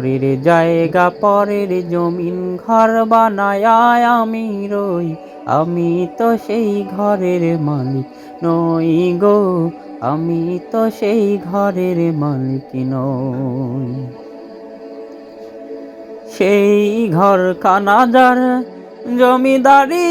পরের জায়গা, পরের জমিন ঘর বানায়। আমি রই, আমি তো সেই ঘরের মালিক নই গো, আমি তো সেই ঘরের মালিক নই। সেই ঘর কানাজার জমিদারি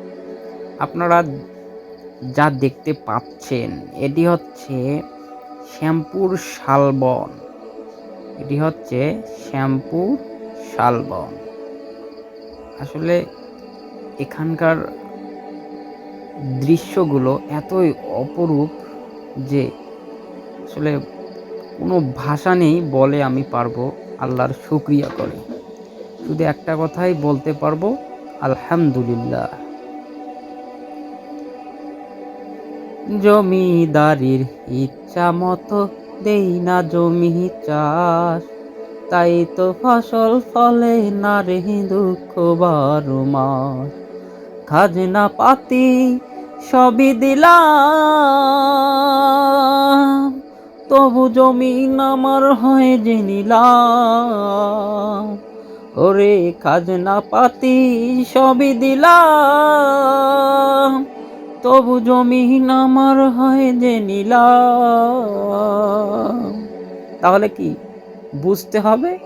আপনারা যা দেখতে পাচ্ছেন, এটি হচ্ছে শ্যাম্পুর শালবন। এটি হচ্ছে শ্যামপুর শালবন। আসলে এখানকার দৃশ্যগুলো এতই অপরূপ যে আসলে কোনো ভাষা নেই বলে আমি পারব আল্লাহর শুক্রিয়া করে। শুধু একটা কথাই বলতে পারব, আলহামদুলিল্লাহ। জমিদারির ইচ্ছা মতো দেই না জমি চাষ। তাই তো ফসল ফলে না রে দুঃখ বারো মাস। খাজনা পাতি সবই দিলাম, তবু জমিন আমার হয় যে নিলাম। ওরে খাজনা পাতি সবই দিলাম তবু জমিন আমার হয় যে নীলা তাহলে কি? বুঝতে হবে,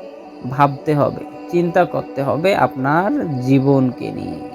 ভাবতে হবে, চিন্তা করতে হবে আপনার জীবনকে নিয়ে।